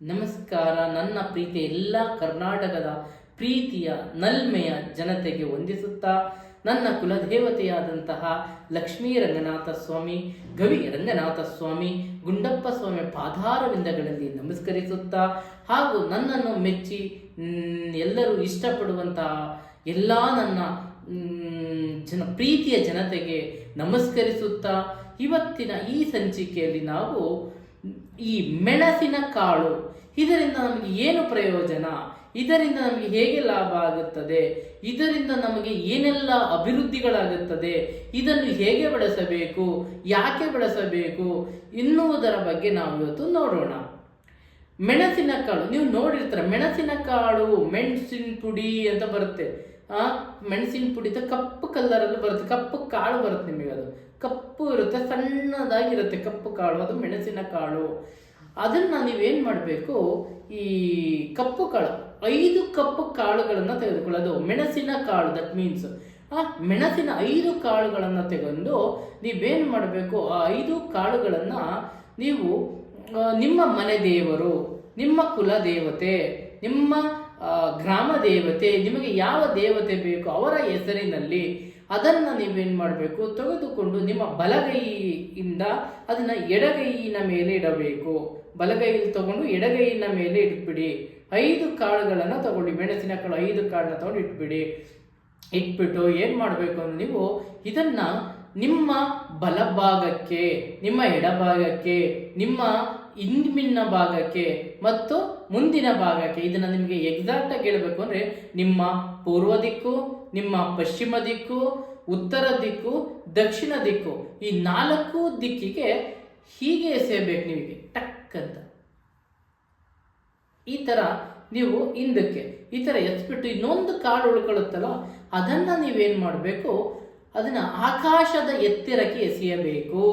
ನಮಸ್ಕಾರ, ನನ್ನ ಪ್ರೀತಿಯ ಎಲ್ಲ ಕರ್ನಾಟಕದ ಪ್ರೀತಿಯ, ನಲ್ಮೆಯ ಜನತೆಗೆ ವಂದಿಸುತ್ತಾ, ನನ್ನ ಕುಲದೇವತೆಯಾದಂತಹ ಲಕ್ಷ್ಮೀ ರಂಗನಾಥ ಸ್ವಾಮಿ, ಗವಿ ರಂಗನಾಥ ಸ್ವಾಮಿ, ಗುಂಡಪ್ಪ ಸ್ವಾಮಿ ಪಾದಾರವಿಂದಗಳಲ್ಲಿ ನಮಸ್ಕರಿಸುತ್ತಾ, ಹಾಗೂ ನನ್ನನ್ನು ಮೆಚ್ಚಿ ಎಲ್ಲರೂ ಇಷ್ಟಪಡುವಂತಹ ಎಲ್ಲ ನನ್ನ ಜನ, ಪ್ರೀತಿಯ ಜನತೆಗೆ ನಮಸ್ಕರಿಸುತ್ತಾ, ಇವತ್ತಿನ ಈ ಸಂಚಿಕೆಯಲ್ಲಿ ನಾವು ಈ ಮೆಣಸಿನ ಕಾಳು, ಇದರಿಂದ ನಮಗೆ ಏನು ಪ್ರಯೋಜನ? ಇದರಿಂದ ನಮಗೆ ಹೇಗೆ ಲಾಭ ಆಗುತ್ತದೆ? ಇದರಿಂದ ನಮಗೆ ಏನೆಲ್ಲ ಅಭಿವೃದ್ಧಿಗಳಾಗುತ್ತದೆ? ಇದನ್ನು ಹೇಗೆ ಬಳಸಬೇಕು? ಯಾಕೆ ಬಳಸಬೇಕು? ಎನ್ನುವುದರ ಬಗ್ಗೆ ನಾವು ಇವತ್ತು ನೋಡೋಣ. ಮೆಣಸಿನ ಕಾಳು, ನೀವು ನೋಡಿರ್ತೀರ, ಮೆಣಸಿನ ಕಾಳು, ಮೆಣಸಿನ ಪುಡಿ ಅಂತ ಬರುತ್ತೆ. ಆ, ಮೆಣಸಿನ ಪುಡಿ ಕಪ್ಪು ಕಲ್ಲರಲ್ಲಿ ಬರುತ್ತೆ, ಕಪ್ಪು ಕಾಳು ಬರುತ್ತೆ ನಿಮಗೆ ಅದು. ಕಪ್ಪು ಇರುತ್ತೆ, ಸಣ್ಣದಾಗಿರುತ್ತೆ ಕಪ್ಪು ಕಾಳು, ಅದು ಮೆಣಸಿನ ಕಾಳು. ಅದನ್ನ ನೀವೇನು ಮಾಡಬೇಕು, ಈ ಕಪ್ಪು ಕಾಳು, ಐದು ಕಪ್ಪು ಕಾಳುಗಳನ್ನು ತೆಗೆದುಕೊಳ್ಳೋದು. ಮೆಣಸಿನ ಕಾಳು ದಟ್ ಮೀನ್ಸ್ ಆ ಮೆಣಸಿನ ಐದು ಕಾಳುಗಳನ್ನು ತೆಗೆದು ನೀವೇನು ಮಾಡಬೇಕು, ಆ ಐದು ಕಾಳುಗಳನ್ನು ನೀವು ನಿಮ್ಮ ಮನೆ ದೇವರು, ನಿಮ್ಮ ಕುಲ ದೇವತೆ, ನಿಮ್ಮ ಗ್ರಾಮ ದೇವತೆ, ನಿಮಗೆ ಯಾವ ದೇವತೆ ಬೇಕು, ಅವರ ಹೆಸರಿನಲ್ಲಿ ಅದನ್ನ ನೀವೇನು ಮಾಡಬೇಕು? ತೆಗೆದುಕೊಂಡು ನಿಮ್ಮ ಬಲಗೈಯಿಂದ ಅದನ್ನು ಎಡಗೈಯಿನ ಮೇಲೆ ಇಡಬೇಕು. ಬಲಗೈಯಲ್ಲಿ ತಗೊಂಡು ಎಡಗೈಯಿನ ಮೇಲೆ ಇಟ್ಬಿಡಿ. ಐದು ಕಾಳುಗಳನ್ನು ತಗೊಳ್ಳಿ ಮೆಣಸಿನ ಕಾಳು ಐದು ಕಾಳನ್ನ ತಗೊಂಡು ಇಟ್ಬಿಡಿ. ಇಟ್ಬಿಟ್ಟು ಏನು ಮಾಡಬೇಕು ಅಂದ್ರೆ ನೀವು ಇದನ್ನು ನಿಮ್ಮ ಬಲಭಾಗಕ್ಕೆ, ನಿಮ್ಮ ಎಡಭಾಗಕ್ಕೆ, ನಿಮ್ಮ ಹಿಂದಿನ ಭಾಗಕ್ಕೆ ಮತ್ತು ಮುಂದಿನ ಭಾಗಕ್ಕೆ ಇದನ್ನ ನಿಮಗೆ ಎಕ್ಸಾಕ್ಟ್ ಆಗಿ ಹೇಳಬೇಕು ಅಂದ್ರೆ ನಿಮ್ಮ ಪೂರ್ವ ದಿಕ್ಕು, ನಿಮ್ಮ ಪಶ್ಚಿಮ ದಿಕ್ಕು, ಉತ್ತರ ದಿಕ್ಕು, ದಕ್ಷಿಣ ದಿಕ್ಕು ಈ ನಾಲ್ಕು ದಿಕ್ಕಿಗೆ ಹೀಗೆ ಎಸೆಯಬೇಕು ನಿಮಗೆ ಟಕ್ ಅಂತ ಈ ತರ ನೀವು ಹಿಂದಕ್ಕೆ, ಈ ತರ ಎತ್ಬಿಟ್ಟು ಇನ್ನೊಂದು ಕಾಡು ಉಳ್ಕೊಳ್ಳುತ್ತಲ್ಲ, ಅದನ್ನ ನೀವೇನ್ ಮಾಡಬೇಕು? ಅದನ್ನ ಆಕಾಶದ ಎತ್ತರಕ್ಕೆ ಎಸೆಯಬೇಕು.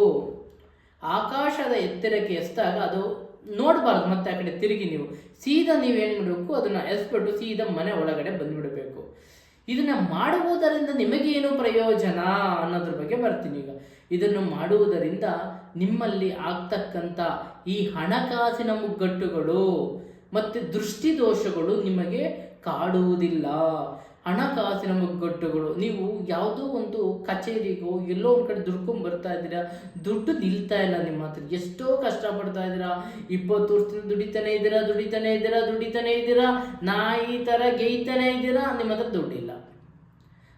ಆಕಾಶದ ಎತ್ತರಕ್ಕೆ ಎಸ್ದಾಗ ಅದು ನೋಡಬಾರ್ದು, ಮತ್ತೆ ಆ ಕಡೆ ತಿರುಗಿ ನೀವು. ಸೀದಾ ನೀವು ಏನು ಮಾಡಬೇಕು ಅದನ್ನ ಎಸ್ಬಿಟ್ಟು ಸೀದಾ ಮನೆ ಒಳಗಡೆ ಬಂದ್ಬಿಡಬೇಕು. ಇದನ್ನ ಮಾಡುವುದರಿಂದ ನಿಮಗೇನು ಪ್ರಯೋಜನ ಅನ್ನೋದ್ರ ಬಗ್ಗೆ ಬರ್ತೀನಿ ಈಗ. ಇದನ್ನು ಮಾಡುವುದರಿಂದ ನಿಮ್ಮಲ್ಲಿ ಆಗ್ತಕ್ಕಂಥ ಈ ಹಣಕಾಸಿನ ಮುಗ್ಗಟ್ಟುಗಳು ಮತ್ತೆ ದೃಷ್ಟಿದೋಷಗಳು ನಿಮಗೆ ಕಾಡುವುದಿಲ್ಲ. ಹಣಕಾಸಿನ ಮುಗ್ಗಟ್ಟುಗಳು. ನೀವು ಯಾವುದೋ ಒಂದು ಕಚೇರಿಗೋ ಎಲ್ಲೋ ಒಂದು ಕಡೆ ದುಡ್ಕೊಂಡು ಬರ್ತಾ ಇದ್ದೀರಾ? ದುಡ್ಡು ನಿಲ್ತಾ ಇಲ್ಲ ನಿಮ್ಮ ಹತ್ರ. ಎಷ್ಟೋ ಕಷ್ಟಪಡ್ತಾ ಇದ್ದೀರಾ? ಇಪ್ಪತ್ತು ವರ್ಷದಿಂದ ದುಡಿತಾನೆ ಇದ್ದೀರಾ? ದುಡಿತಾನೆ ಇದ್ದೀರಾ? ದುಡಿತಾನೆ ಇದ್ದೀರಾ? ನಾಯಿ ಥರ ಗೇಯ್ತಾನೆ ಇದ್ದೀರಾ? ನಿಮ್ಮ ಹತ್ರ ದುಡ್ಡಿಲ್ಲ.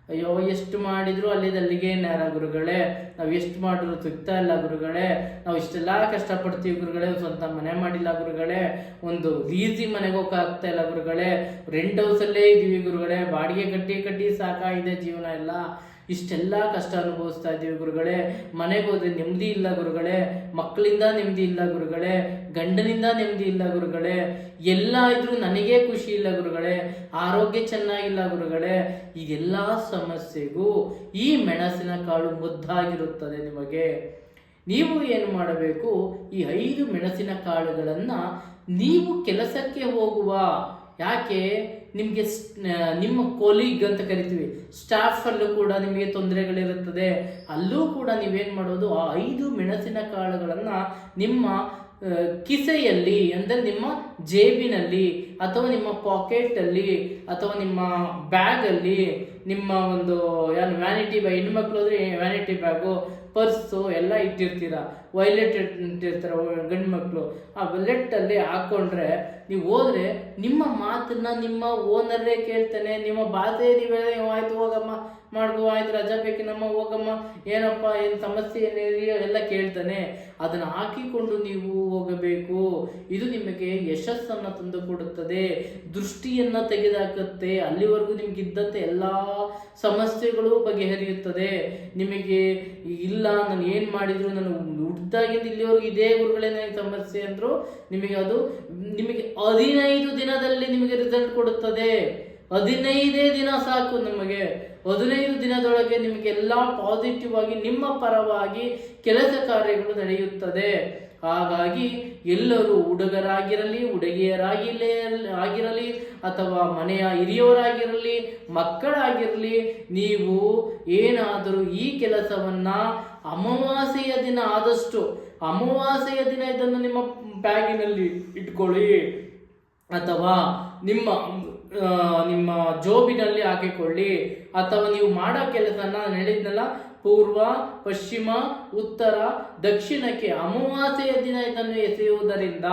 ಅಯ್ಯೋ, ಎಷ್ಟು ಮಾಡಿದ್ರು ಅಲ್ಲಿದಲ್ಲಿಗೆ ನೇರ ಗುರುಗಳೇ? ನಾವು ಎಷ್ಟು ಮಾಡಿದ್ರು ತುಗ್ತಾ ಇಲ್ಲ ಗುರುಗಳೇ. ನಾವು ಇಷ್ಟೆಲ್ಲ ಕಷ್ಟಪಡ್ತೀವಿ ಗುರುಗಳೇ, ಒಂದು ಸ್ವಂತ ಮನೆ ಮಾಡಿಲ್ಲ ಗುರುಗಳೇ. ಒಂದು ಲೀಸಿ ಮನೆಗೆ ಹೋಗಕ್ಕಾಗ್ತಾ ಇಲ್ಲ ಗುರುಗಳೇ. ರೆಂಟ್ ಹೌಸಲ್ಲೇ ಇದ್ದೀವಿ ಗುರುಗಳೇ. ಬಾಡಿಗೆ ಕಟ್ಟಿ ಕಟ್ಟಿ ಸಾಕಾಗಿದೆ ಜೀವನ ಎಲ್ಲ. ಇಷ್ಟೆಲ್ಲ ಕಷ್ಟ ಅನುಭವಿಸ್ತಾ ಇದ್ದೀವಿ ಗುರುಗಳೇ. ಮನೆಗೆ ಹೋದ್ರೆ ನೆಮ್ಮದಿ ಇಲ್ಲ ಗುರುಗಳೇ. ಮಕ್ಕಳಿಂದ ನೆಮ್ಮದಿ ಇಲ್ಲ ಗುರುಗಳೇ. ಗಂಡನಿಂದ ನೆಮ್ಮದಿ ಇಲ್ಲ ಗುರುಗಳೇ. ಎಲ್ಲ ಇದ್ರೂ ನನಗೇ ಖುಷಿ ಇಲ್ಲ ಗುರುಗಳೇ. ಆರೋಗ್ಯ ಚೆನ್ನಾಗಿಲ್ಲ ಗುರುಗಳೇ. ಇದೆಲ್ಲ ಸಮಸ್ಯೆಗೂ ಈ ಮೆಣಸಿನ ಕಾಳು ಮುದ್ದಾಗಿರುತ್ತದೆ ನಿಮಗೆ. ನೀವು ಏನು ಮಾಡಬೇಕು? ಈ ಐದು ಮೆಣಸಿನ ಕಾಳುಗಳನ್ನು ನೀವು ಕೆಲಸಕ್ಕೆ ಹೋಗುವ. ಯಾಕೆ? ನಿಮಗೆ ನಿಮ್ಮ ಕೊಲೀಗ್ ಅಂತ ಕರಿತೀವಿ. ಸ್ಟಾಫ್ ಅಲ್ಲೂ ಕೂಡ ನಿಮಗೆ ತೊಂದರೆಗಳಿರುತ್ತದೆ. ಅಲ್ಲೂ ಕೂಡ ನೀವೇನು ಮಾಡೋದು, ಆ ಐದು ಮೆಣಸಿನ ಕಾಳುಗಳನ್ನು ನಿಮ್ಮ ಕಿಸೆಯಲ್ಲಿ, ಅಂದರೆ ನಿಮ್ಮ ಜೇಬಿನಲ್ಲಿ, ಅಥವಾ ನಿಮ್ಮ ಪಾಕೆಟಲ್ಲಿ ಅಥವಾ ನಿಮ್ಮ ಬ್ಯಾಗಲ್ಲಿ, ನಿಮ್ಮ ಒಂದು ಏನು ವ್ಯಾನಿಟಿ ಬ್ಯಾಗ್ ಹೆಣ್ಮಕ್ಳು ಅಂದರೆ ವ್ಯಾನಿಟಿ ಬ್ಯಾಗು ಪರ್ಸು ಎಲ್ಲ ಇಟ್ಟಿರ್ತೀರ. ವೈಲೆಟ್ ಇಟ್ಟಿರ್ತಾರೆ ಗಂಡು ಮಕ್ಕಳು ಆ ವೈಲೆಟ್ಟಲ್ಲಿ ಹಾಕೊಂಡ್ರೆ ನೀವು ಹೋದರೆ ನಿಮ್ಮ ಮಾತನ್ನ ನಿಮ್ಮ ಓನರೇ ಕೇಳ್ತಾನೆ, ನಿಮ್ಮ ಭಾಷೆ ನೀವೇ ಆಯ್ತು ಹೋಗಮ್ಮ, ಮಾಡ್ಕೋ, ಆಯ್ತು ರಜಾ ಬೇಕೇನಮ್ಮ ಹೋಗಮ್ಮ, ಏನಪ್ಪ, ಏನು ಸಮಸ್ಯೆ ಏನಿದೆಯೋ ಎಲ್ಲ ಕೇಳ್ತಾನೆ. ಅದನ್ನ ಹಾಕಿಕೊಂಡು ನೀವು ಹೋಗಬೇಕು. ಇದು ನಿಮಗೆ ಯಶಸ್ಸನ್ನು ತಂದು ಕೊಡುತ್ತದೆ. ದೃಷ್ಟಿಯನ್ನ ತೆಗೆದುಹಾಕುತ್ತೆ ಅಲ್ಲಿವರೆಗೂ ನಿಮ್ಗೆ ಇದ್ದಂತೆ ಎಲ್ಲಾ ಸಮಸ್ಯೆಗಳು ಬಗೆಹರಿಯುತ್ತದೆ. ನಿಮಗೆ ಇಲ್ಲ, ನಾನು ಏನು ಮಾಡಿದ್ರು ನಾನು ಹುಟ್ಟಿದಾಗಿಂದ ಇಲ್ಲಿವರೆಗೂ ಇದೇ ಗುರುಗಳೇ ಸಮಸ್ಯೆ ಅಂದ್ರು, ನಿಮಗೆ ಅದು, ನಿಮಗೆ ಹದಿನೈದು ದಿನದಲ್ಲಿ ನಿಮಗೆ ರಿಸಲ್ಟ್ ಕೊಡುತ್ತದೆ. ಹದಿನೈದೇ ದಿನ ಸಾಕು ನಿಮಗೆ. ಹದಿನೈದು ದಿನದೊಳಗೆ ನಿಮಗೆಲ್ಲ ಪಾಸಿಟಿವ್ ಆಗಿ, ನಿಮ್ಮ ಪರವಾಗಿ ಕೆಲಸ ಕಾರ್ಯಗಳು ನಡೆಯುತ್ತದೆ. ಹಾಗಾಗಿ ಎಲ್ಲರೂ ಹುಡುಗರಾಗಿರಲಿ ಹುಡುಗಿಯರಾಗಿಲೇ ಆಗಿರಲಿ, ಅಥವಾ ಮನೆಯ ಹಿರಿಯವರಾಗಿರಲಿ, ಮಕ್ಕಳಾಗಿರಲಿ, ನೀವು ಏನಾದರೂ ಈ ಕೆಲಸವನ್ನ ಅಮಾವಾಸ್ಯೆಯ ದಿನ ಆದಷ್ಟು, ಅಮಾವಾಸ್ಯೆಯ ದಿನ ಇದನ್ನು ನಿಮ್ಮ ಬ್ಯಾಗಿನಲ್ಲಿ ಇಟ್ಕೊಳ್ಳಿ. ಅಥವಾ ನಿಮ್ಮ ನಿಮ್ಮ ಜೋಬಿನಲ್ಲಿ ಹಾಕಿಕೊಳ್ಳಿ. ಅಥವಾ ನೀವು ಮಾಡೋ ಕೆಲಸನ ಹೇಳಿದ್ನಲ್ಲ ಪೂರ್ವ, ಪಶ್ಚಿಮ, ಉತ್ತರ, ದಕ್ಷಿಣಕ್ಕೆ ಅಮಾವಾಸ್ಯೆಯ ದಿನ ಇದನ್ನು ಎಸೆಯುವುದರಿಂದ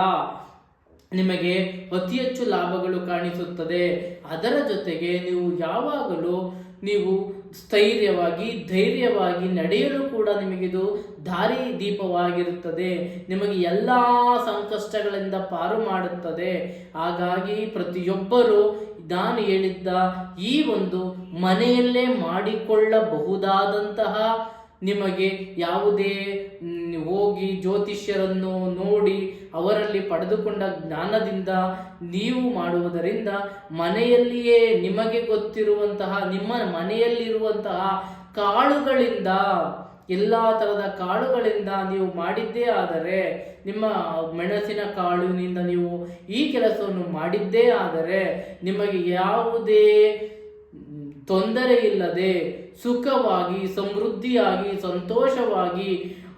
ನಿಮಗೆ ಅತಿ ಹೆಚ್ಚು ಲಾಭಗಳು ಕಾಣಿಸುತ್ತದೆ. ಅದರ ಜೊತೆಗೆ ನೀವು ಯಾವಾಗಲೂ ನೀವು ಸ್ಥೈರ್ಯವಾಗಿ, ಧೈರ್ಯವಾಗಿ ನಡೆಯಲು ಕೂಡ ನಿಮಗಿದು ದಾರಿ ದೀಪವಾಗಿರುತ್ತದೆ. ನಿಮಗೆ ಎಲ್ಲ ಸಂಕಷ್ಟಗಳಿಂದ ಪಾರು ಮಾಡುತ್ತದೆ. ಹಾಗಾಗಿ ಪ್ರತಿಯೊಬ್ಬರು ನಾನು ಹೇಳಿದ್ದ ಈ ಒಂದು ಮನೆಯಲ್ಲೇ ಮಾಡಿಕೊಳ್ಳಬಹುದಾದಂತಹ ನಿಮಗೆ ಯಾವುದೇ ಹೋಗಿ ಜ್ಯೋತಿಷ್ಯರನ್ನು ನೋಡಿ ಅವರಲ್ಲಿ ಪಡೆದುಕೊಂಡ ಜ್ಞಾನದಿಂದ ನೀವು ಮಾಡುವುದರಿಂದ ಮನೆಯಲ್ಲಿಯೇ ನಿಮಗೆ ಗೊತ್ತಿರುವಂತಹ, ನಿಮ್ಮ ಮನೆಯಲ್ಲಿರುವಂತಹ ಕಾಳುಗಳಿಂದ ಎಲ್ಲ ಥರದ ಕಾಳುಗಳಿಂದ ನೀವು ಮಾಡಿದ್ದೇ ಆದರೆ, ನಿಮ್ಮ ಮೆಣಸಿನ ಕಾಳಿನಿಂದ ನೀವು ಈ ಕೆಲಸವನ್ನು ಮಾಡಿದ್ದೇ ಆದರೆ, ನಿಮಗೆ ಯಾವುದೇ ತೊಂದರೆ ಇಲ್ಲದೆ ಸುಖವಾಗಿ, ಸಮೃದ್ಧಿಯಾಗಿ, ಸಂತೋಷವಾಗಿ,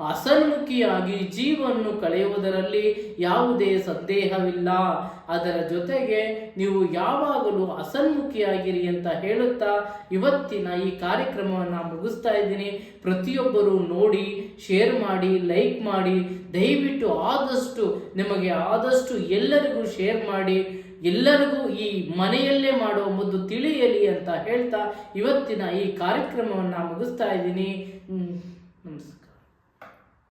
ಅಸನ್ಮುಖಿಯಾಗಿ ಜೀವನ್ನು ಕಳೆಯುವುದರಲ್ಲಿ ಯಾವುದೇ ಸಂದೇಹವಿಲ್ಲ. ಅದರ ಜೊತೆಗೆ ನೀವು ಯಾವಾಗಲೂ ಅಸನ್ಮುಖಿಯಾಗಿರಿ ಅಂತ ಹೇಳುತ್ತಾ ಇವತ್ತಿನ ಈ ಕಾರ್ಯಕ್ರಮವನ್ನು ಮುಗಿಸ್ತಾ ಇದ್ದೀನಿ. ಪ್ರತಿಯೊಬ್ಬರು ನೋಡಿ, ಶೇರ್ ಮಾಡಿ, ಲೈಕ್ ಮಾಡಿ, ದಯವಿಟ್ಟು ಆದಷ್ಟು, ನಿಮಗೆ ಆದಷ್ಟು ಎಲ್ಲರಿಗೂ ಶೇರ್ ಮಾಡಿ, ಎಲ್ಲರಿಗೂ ಈ ಮನೆಯಲ್ಲೇ ಮಾಡುವ ಮುದ್ದು ತಿಳಿಯಲಿ ಅಂತ ಹೇಳ್ತಾ ಇವತ್ತಿನ ಈ ಕಾರ್ಯಕ್ರಮವನ್ನು ಮುಗಿಸ್ತಾ ಇದ್ದೀನಿ. ನಮಸ್ಕಾರ.